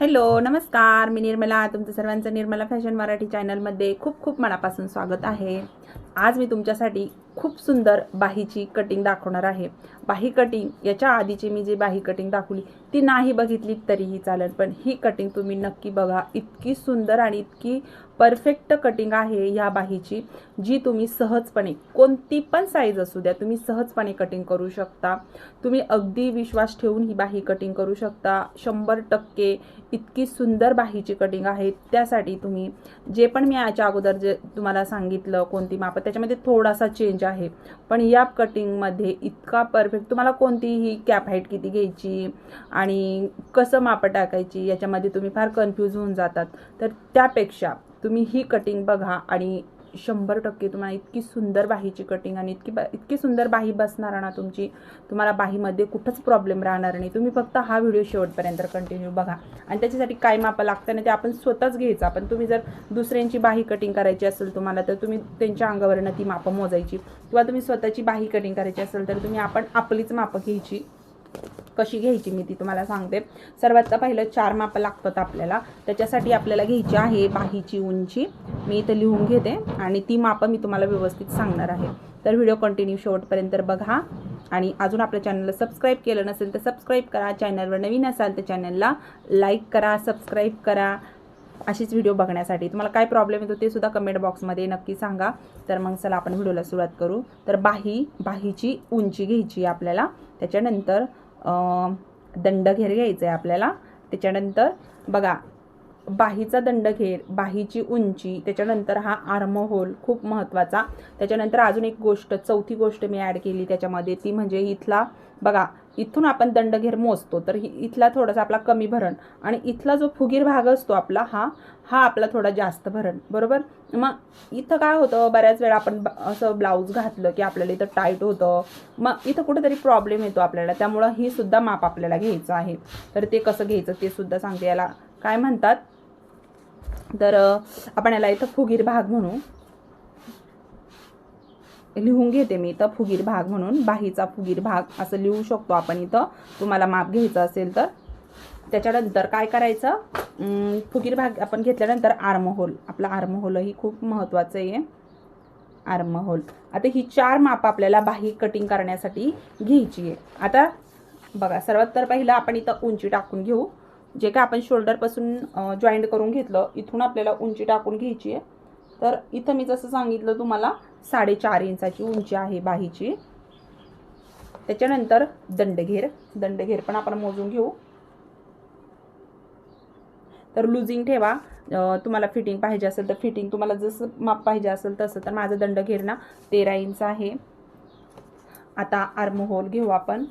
Hello नमस्कार. मी निर्मला. तुमचं सर्वांचं निर्मला फॅशन मराठी चॅनलमध्ये खूप खूप मनापासून स्वागत आहे. आज मी तुमच्यासाठी खूप सुंदर बाहीची कटिंग दाखवणार आहे. बाही कटिंग याच्या आधीची मी जी बाही कटिंग दाखवली ती नाही बघितली तरीही चालेल पण ही कटिंग तुम्ही नक्की बघा. इतकी सुंदर आणि इतकी परफेक्ट कटिंग आहे ह्या बाहीची जी तुम्ही सहजपणे कोणती पण साईज असू द्या तुम्ही सहजपणे कटिंग करू शकता. तुम्ही अगदी विश्वास ठेवून ही बाही कटिंग करू शकता. शंभर टक्के इतकी सुंदर बाहीची कटिंग आहे. त्यासाठी तुम्ही जे पण मी याच्या अगोदर जे तुम्हाला सांगितलं कोणती माप त्याच्यामध्ये थोडासा चेंज आहे. पण या कटिंगमध्ये इतका परफेक्ट तुम्हाला कोणतीही कॅप हाईट किती घ्यायची आणि कसं माप टाकायची याच्यामध्ये तुम्ही फार कन्फ्यूज होऊन जातात. तर त्यापेक्षा तुम्ही ही कटिंग बघा आणि शंभर टक्के तुम्हाला इतकी सुंदर बाहीची कटिंग आणि इतकी बा इतकी सुंदर बाही बसणार ना तुमची तुम्हाला बाहीमध्ये कुठंच प्रॉब्लेम राहणार नाही. तुम्ही फक्त हा व्हिडिओ शेवटपर्यंत कंटिन्यू बघा. आणि त्याच्यासाठी काय मापं लागतं ना ते आपण स्वतःच घ्यायचं. पण तुम्ही जर दुसऱ्यांची बाही कटिंग करायची असेल तुम्हाला तर तुम्ही त्यांच्या अंगावरनं ती मापं मोजायची. किंवा तुम्ही स्वतःची बाही कटिंग करायची असेल तर तुम्ही आपण आपलीच मापं घ्यायची. कशी घ्यायची मी ती तुम्हाला सांगते. सर्वात पहिलं चार मापं लागतात आपल्याला. त्याच्यासाठी आपल्याला घ्यायची आहे बाहीची उंची. मी इथं लिहून घेते आणि ती मापं मी तुम्हाला व्यवस्थित सांगणार आहे. तर व्हिडिओ कंटिन्यू शेवटपर्यंत बघा. आणि अजून आपल्या चॅनलला सबस्क्राईब केलं नसेल तर सबस्क्राईब करा. चॅनलवर नवीन असाल तर चॅनलला लाईक करा सबस्क्राईब करा. अशीच व्हिडिओ बघण्यासाठी. तुम्हाला काय प्रॉब्लेम येतो ते सुद्धा कमेंट बॉक्समध्ये नक्की सांगा. तर मग चला आपण व्हिडिओला सुरुवात करू. तर बाही बाहीची उंची घ्यायची आपल्याला. त्याच्यानंतर दंड घेर घ्यायचं आहे आपल्याला. त्याच्यानंतर बघा बाहीचा दंडघेर बाहीची उंची त्याच्यानंतर हा आर्महोल खूप महत्त्वाचा त्याच्यानंतर अजून एक गोष्ट चौथी गोष्ट मी ॲड केली त्याच्यामध्ये ती म्हणजे इथला बघा इथून आपण दंडघेर मोजतो तर इथला थोडासा आपला कमी भरण. आणि इथला जो फुगीर भाग असतो आपला हा हा आपला थोडा जास्त भरण बरोबर? मग इथं काय होतं बऱ्याच वेळा आपण असं ब्लाऊज घातलं की आपल्याला इथं टाईट होतं मग इथं कुठेतरी प्रॉब्लेम येतो आपल्याला त्यामुळं ही सुद्धा माप आपल्याला घ्यायचं आहे. तर ते कसं घ्यायचं ते सुद्धा सांगते याला. काय म्हणतात? तर आपण याला इथं फुगीर भाग म्हणू. लिहून घेते मी इथं फुगीर भाग म्हणून. बाहीचा फुगीर भाग असं लिहू शकतो आपण इथं. तुम्हाला माप घ्यायचं असेल तर. त्याच्यानंतर काय करायचं? फुगीर भाग आपण घेतल्यानंतर आर्महोल आपला आर्महोलही खूप महत्त्वाचं आहे. आर्महोल आता ही चार माप आपल्याला बाही कटिंग करण्यासाठी घ्यायची आहे. आता बघा सर्वात तर पहिलं आपण इथं उंची टाकून घेऊ. जे काय आपण शोल्डरपासून जॉईंट करून घेतलं इथून आपल्याला उंची टाकून घ्यायची आहे. तर इथं मी जसं सांगितलं तुम्हाला साडेचार इंचाची उंची आहे बाहीची. त्याच्यानंतर दंडघेर दंडघेर पण आपण मोजून घेऊ. तर लुझिंग ठेवा. तुम्हाला फिटिंग पाहिजे असेल तर फिटिंग तुम्हाला जसं माप पाहिजे असेल तसं. तर माझं दंडघेर ना तेरा इंच आहे. आता आर्महोल घेऊ आपण.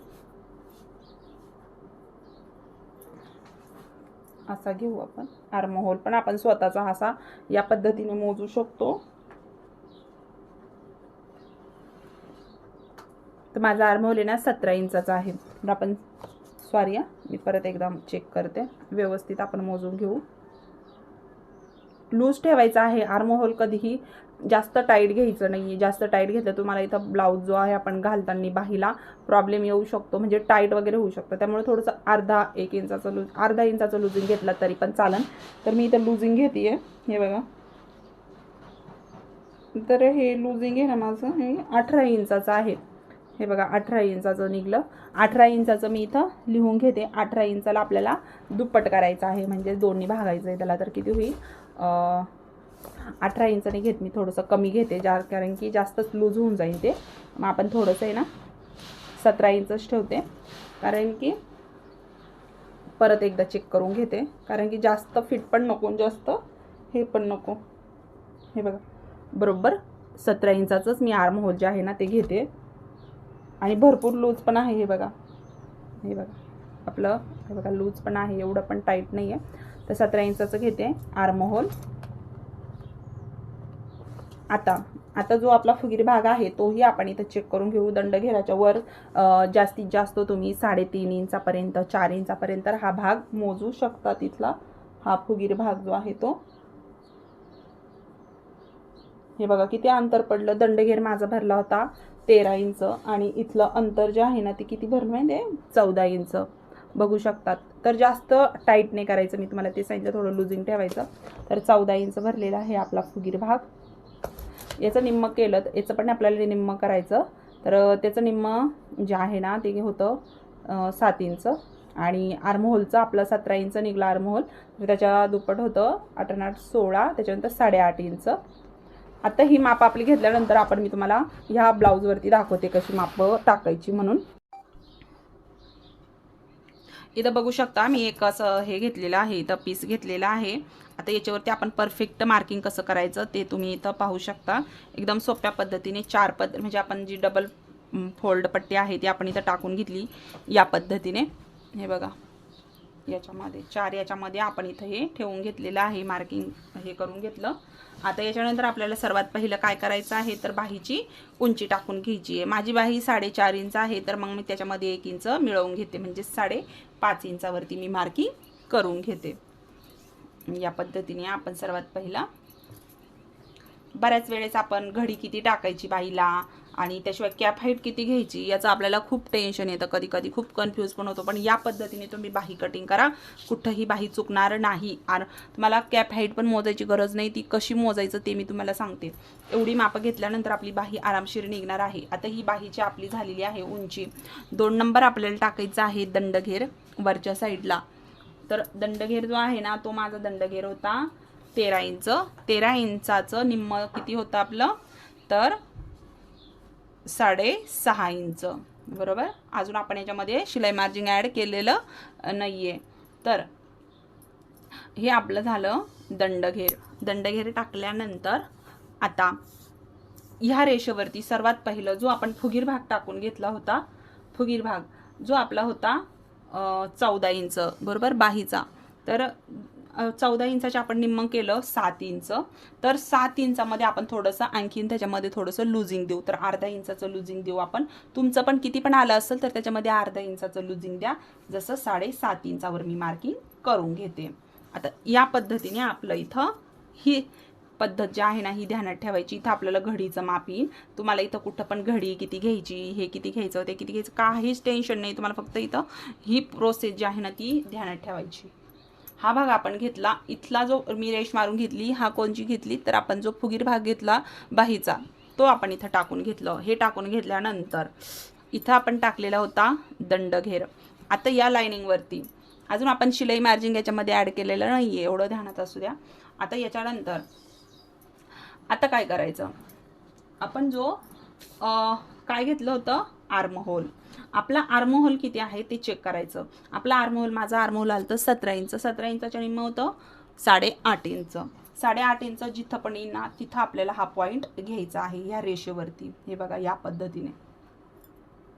असा घेऊ आपण. आर्महोल पण आपण स्वतःचा असा या पद्धतीने मोजू शकतो. तर माझा आर्महोल आहे ना सतरा इंचाचा आहे. तर आपण सॉरी मी परत एकदा चेक करते. व्यवस्थित आपण मोजून घेऊ. लूज ठेवायचा आहे. आर्मोहोल कधीही जास्त टाईट घ्यायचं नाही आहे जास्त टाईट घेतलं तुम्हाला इथं ब्लाऊज जो आहे आपण घालताना बाहीला प्रॉब्लेम येऊ शकतो. म्हणजे टाईट वगैरे होऊ शकतं. त्यामुळे थोडंसं अर्धा एक इंचाचं लूज अर्धा इंचाचं लुझिंग घेतलं तरी पण चालन. तर मी इथं लुझिंग घेते आहे हे बघा. तर हे लुझिंग आहे ना माझं. हे अठरा इंचाचं आहे. हे बघा अठरा इंचाचं निघलं. अठरा इंचाचं मी इथं लिहून घेते. अठरा इंचाला आपल्याला दुप्पट करायचं आहे. म्हणजे दोन्ही भागायचं आहे त्याला तर किती होईल? अठरा इंचाने घेत मी थोडंसं कमी घेते जा कारण की जास्तच लूज होऊन जाईल ते. मग आपण थोडंसं आहे ना सतरा इंचच ठेवते. कारण की परत एकदा चेक करून घेते. कारण की जास्त फिट पण नको जास्त हे पण नको. हे बघा. बरोबर? सतरा इंचाचंच मी आर्म होल जे आहे ना ते घेते. आणि भरपूर लूज पण आहे हे बघा. हे बघा. आपलं हे बघा लूज पण आहे. एवढं पण टाईट नाही आहे तर सतरा इंचाचं घेते आर्महोल आता. आता जो आपला फुगीर भाग आहे तोही आपण इथं चेक करून घेऊ. दंडघेराच्या वर जास्तीत जास्त तुम्ही साडेतीन इंचापर्यंत चार इंचापर्यंत हा भाग मोजू शकता तिथला. हा फुगीर भाग जो आहे तो. हे बघा किती अंतर पडलं. दंडघेर माझा भरला होता तेरा इंच आणि इथलं अंतर जे आहे ना ते किती भरलं माहिती आहे? चौदा इंच. बघू शकतात. तर जास्त टाईट नाही करायचं. मी तुम्हाला ते सांगितलं थोडं लुझिंग ठेवायचं. तर चौदा इंच भरलेला आहे आपला फुगीर भाग. याचं निम्म केलं तर याचं पण आपल्याला निम्म करायचं. तर त्याचं निम्म जे आहे ना ते होतं सात इंच. आणि आर्महोलचं आपलं सतरा इंच निघलं आर्महोल तर त्याच्या दुप्पट होतं आठ आठ सोळा त्याच्यानंतर साडेआठ इंच. आता ही माप आपली घेतल्यानंतर आपण मी तुम्हाला ह्या ब्लाऊजवरती दाखवते कशी माप टाकायची म्हणून. इथं बघू शकता मी एक असं हे घेतलेलं आहे इथं पीस घेतलेला आहे. आता याच्यावरती आपण परफेक्ट मार्किंग कसं करायचं ते तुम्ही इथं पाहू शकता. एकदम सोप्या पद्धतीने चार पद म्हणजे आपण जी डबल फोल्ड पट्टी आहे ती आपण इथं टाकून घेतली या पद्धतीने. हे बघा. याच्यामध्ये चार याच्यामध्ये आपण इथं हे ठेवून घेतलेलं आहे मार्किंग हे करून घेतलं. आता याच्यानंतर आपल्याला सर्वात पहिलं काय करायचं आहे तर बाहीची उंची टाकून घ्यायची आहे. माझी बाही साडेचार इंच आहे तर मग मी त्याच्यामध्ये एक इंच मिळवून घेते. म्हणजे साडे पाच इंचावरती मी मार्किंग करून घेते. या पद्धतीने आपण सर्वात पहिला बऱ्याच वेळेस आपण घडी किती टाकायची बाईला आणि त्याशिवाय कॅप हाईट किती घ्यायची याचं आपल्याला खूप टेन्शन येतं. कधी कधी खूप कन्फ्यूज पण होतो. पण या पद्धतीने तुम्ही बाही कटिंग करा. कुठंही बाही चुकणार नाही. आणि तुम्हाला कॅप हाईट पण मोजायची गरज नाही. ती कशी मोजायचं ते मी तुम्हाला सांगते. एवढी मापं घेतल्यानंतर आपली बाही आरामशीर निघणार आहे. आता ही बाहीची आपली झालेली आहे उंची. दोन नंबर आपल्याला टाकायचा आहे दंडघेर वरच्या साईडला तर दंडघेर जो आहे ना तो माझा दंडघेर होता तेरा इंच. तेरा इंचाचं निम्म किती होतं आपलं? तर साडे सहा इंच. बरोबर? अजून आपण याच्यामध्ये शिलाई मार्जिंग ॲड केलेलं नाही आहे तर हे आपलं झालं दंडघेर. दंडघेर टाकल्यानंतर आता ह्या रेषेवरती सर्वात पहिलं जो आपण फुगीर भाग टाकून घेतला होता फुगीर भाग जो आपला होता चौदा इंच. बरोबर? बाहीचा. तर चौदा इंचाचे आपण निम्मं केलं सात इंच. तर सात इंचामध्ये आपण थोडंसं आणखीन त्याच्यामध्ये थोडंसं लुझिंग देऊ. तर अर्धा इंचाचं लुझिंग देऊ आपण. तुमचं पण किती पण आलं असेल तर त्याच्यामध्ये अर्धा इंचाचं लुझिंग द्या. जसं साडेसात इंचावर मी मार्किंग करून घेते. आता या पद्धतीने आपलं इथं ही पद्धत जी आहे ना ही ध्यानात ठेवायची. इथं आपल्याला घडीचं माप येईल. तुम्हाला इथं कुठं पण घडी किती घ्यायची हे किती घ्यायचं ते किती घ्यायचं काहीच टेन्शन नाही. तुम्हाला फक्त इथं ही प्रोसेस जी आहे ना ती ध्यानात ठेवायची. हा भाग आपण घेतला. इथला जो मी रेश मारून घेतली हा कोणची घेतली तर आपण जो फुगीर भाग घेतला बाहीचा तो आपण इथं टाकून घेतलं. हे टाकून घेतल्यानंतर इथं आपण टाकलेला होता दंडघेर. आता या लाईनिंगवरती. अजून आपण शिलाई मार्जिंग याच्यामध्ये ॲड केलेलं नाही आहे एवढं ध्यानात असू द्या. आता याच्यानंतर आता काय करायचं? आपण जो काय घेतलं होतं? आर्महोल. आपला आर्महोल किती आहे ते चेक करायचं. आपला आर्महोल माझा आर्महोल आलं तर सतरा इंच. सतरा इंचाच्या निम्म होतं साडेआठ इंच. साडेआठ इंच जिथं पण येईल ना तिथं आपल्याला हा पॉईंट घ्यायचा आहे ह्या रेषेवरती हे बघा या पद्धतीने.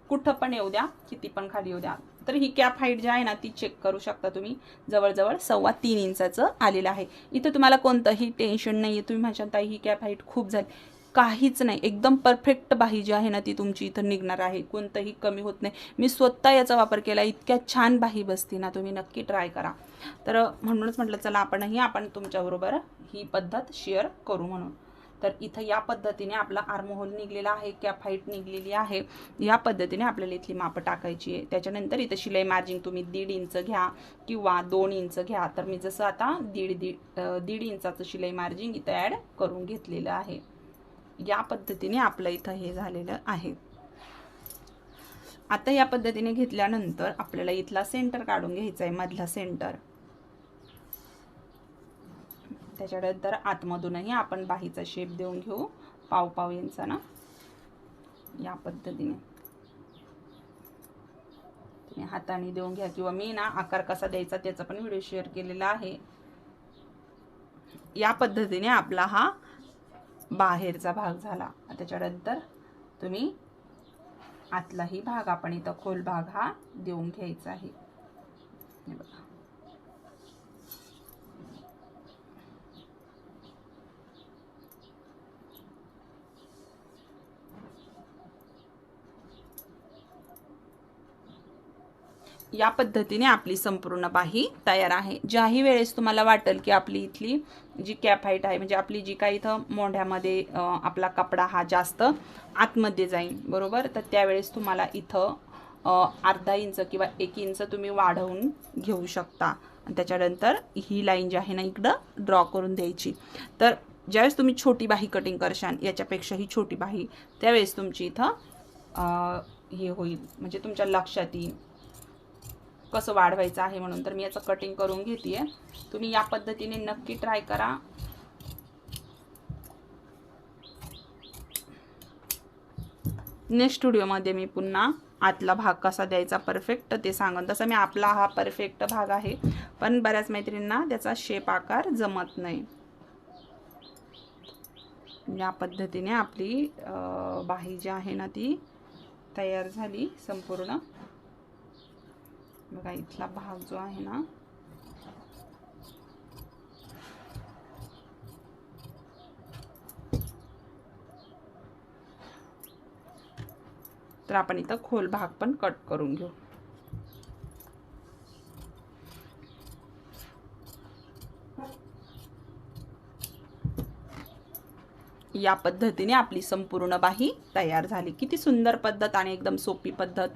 कुठं पण येऊ द्या किती पण खाली येऊ द्या. तर ही कॅप हाईट जी आहे ना ती चेक करू शकता तुम्ही. जवळजवळ सव्वा तीन इंचाचं आलेलं आहे. इथं तुम्हाला कोणतंही टेन्शन नाही आहे तुम्ही म्हणशाल ताई ही कॅप हाईट खूप झाली. काहीच नाही. एकदम परफेक्ट बाही जी आहे ना ती तुमची इथं निघणार आहे. कोणतंही कमी होत नाही. मी स्वतः याचा वापर केला इतक्या छान बाही बसते ना तुम्ही नक्की ट्राय करा. तर म्हणूनच म्हटलं चला आपणही आपण तुमच्याबरोबर ही पद्धत शेअर करू म्हणून. तर इथं या पद्धतीने आपला आर्महोल निघलेला आहे कॅप फाईट निघलेली आहे. या पद्धतीने आपल्याला इथली मापं टाकायची आहे. त्याच्यानंतर इथं शिलाई मार्जिंग तुम्ही दीड इंच घ्या किंवा दोन इंच घ्या. तर मी जसं आता दीड दीड दीड इंचाचं शिलाई मार्जिंग इथं ॲड करून घेतलेलं आहे. या पद्धतीने आपलं इथं हे झालेलं आहे. आता या पद्धतीने घेतल्यानंतर आपल्याला इथला सेंटर काढून घ्यायचा आहे मधला सेंटर त्याच्यानंतर आतमधूनही आपण बाहीचा शेप देऊन घेऊ. पाव पाव यांचा ना? या पद्धतीने. तुम्ही हाताने देऊन घ्या किंवा मी ना आकार कसा द्यायचा त्याचा पण व्हिडिओ शेअर केलेला आहे. या पद्धतीने आपला हा बाहेरचा भाग झाला. त्याच्यानंतर तुम्ही आतलाही भाग आपण इथं खोल भाग हा देऊन घ्यायचा आहे. बघा. या पद्धतीने आपली संपूर्ण बाही तयार आहे. ज्याही वेळेस तुम्हाला वाटेल की आपली इथली जी कॅप हाईट आहे म्हणजे आपली जी काही इथं मोंढ्यामध्ये आपला कपडा हा जास्त आतमध्ये जाईल बरोबर? तर त्यावेळेस तुम्हाला इथं अर्धा इंच किंवा एक इंच तुम्ही वाढवून घेऊ शकता. आणि त्याच्यानंतर ही लाईन जी आहे ना इकडं ड्रॉ करून द्यायची. तर ज्यावेळेस तुम्ही छोटी बाही कटिंग करशाल याच्यापेक्षाही छोटी बाही त्यावेळेस तुमची इथं हे होईल. म्हणजे तुमच्या लक्षात येईल. कसं वाढवायचं आहे म्हणून तर मी याचं कटिंग करून घेते तुम्ही या पद्धतीने नक्की ट्राय करा. नेक्स्ट स्टुडिओमध्ये मी पुन्हा आतला भाग कसा द्यायचा परफेक्ट ते सांगन. तसं मी आपला हा परफेक्ट भाग आहे पण बऱ्याच मैत्रिणींना त्याचा शेप आकार जमत नाही. या पद्धतीने आपली बाही जी आहे ना ती तयार झाली संपूर्ण. बघा इथला भाग जो आहे ना तर आपण इथं खोल भाग पण कट करून घेऊ. या पद्धतीने आपली संपूर्ण बाही तयार झाली. किती सुंदर पद्धत आणि एकदम सोपी पद्धत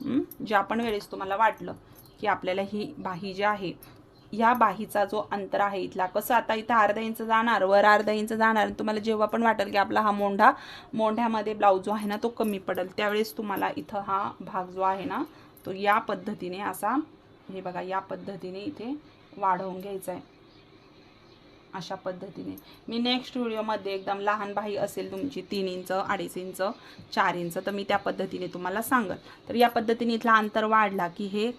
ज्या जे आपण वेळेस तुम्हाला वाटलं की आपल्याला ही बाही जी आहे या बाहीचा जो अंतर आहे इथला कसं आता इथं अर्धा इंच जाणार वर अर्धा इंच जाणार तुम्हाला जेव्हा पण वाटेल की आपला हा मोंढा मोंढ्यामध्ये ब्लाऊज जो आहे ना तो कमी पडेल. त्यावेळेस तुम्हाला इथं हा भाग जो आहे ना तो या पद्धतीने असा हे बघा या पद्धतीने इथे वाढवून घ्यायचा आहे. अशा पद्धतीने. मी नेक्स्ट व्हिडिओमध्ये एकदम लहान बाही असेल तुमची तीन इंच अडीच इंच चार इंच तर मी त्या पद्धतीने तुम्हाला सांगल. तर या पद्धतीने इथला अंतर वाढला की हे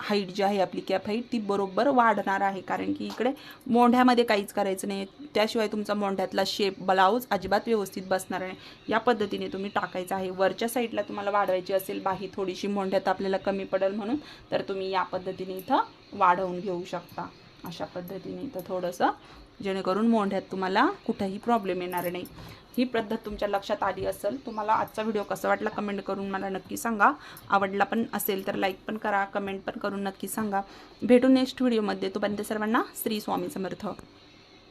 हाईट जी आहे आपली कॅप हाईट ती बरोबर वाढणार आहे. कारण की इकडे मोंढ्यामध्ये काहीच करायचं नाही. त्याशिवाय तुमचा मोंढ्यातला शेप ब्लाऊज अजिबात व्यवस्थित बसणार नाही. या पद्धतीने तुम्ही टाकायचं आहे. वरच्या साईडला तुम्हाला वाढवायची असेल बाही थोडीशी मोंढ्यात आपल्याला कमी पडेल म्हणून तर तुम्ही या पद्धतीने इथं वाढवून घेऊ शकता. अशा पद्धतीने इथं थोडंसं जेणेकरून मोंढ्यात तुम्हाला कुठंही प्रॉब्लेम येणार नाही. ही पद्धत तुमच्या लक्षात आली असेल तुम्हाला आजचा व्हिडिओ कसा वाटला कमेंट करून मला नक्की सांगा. आवडला पण असेल तर लाईक पण करा कमेंट पण करून नक्की सांगा. भेटू नेक्स्ट व्हिडिओमध्ये तोपर्यंत सर्वांना श्री स्वामी समर्थ.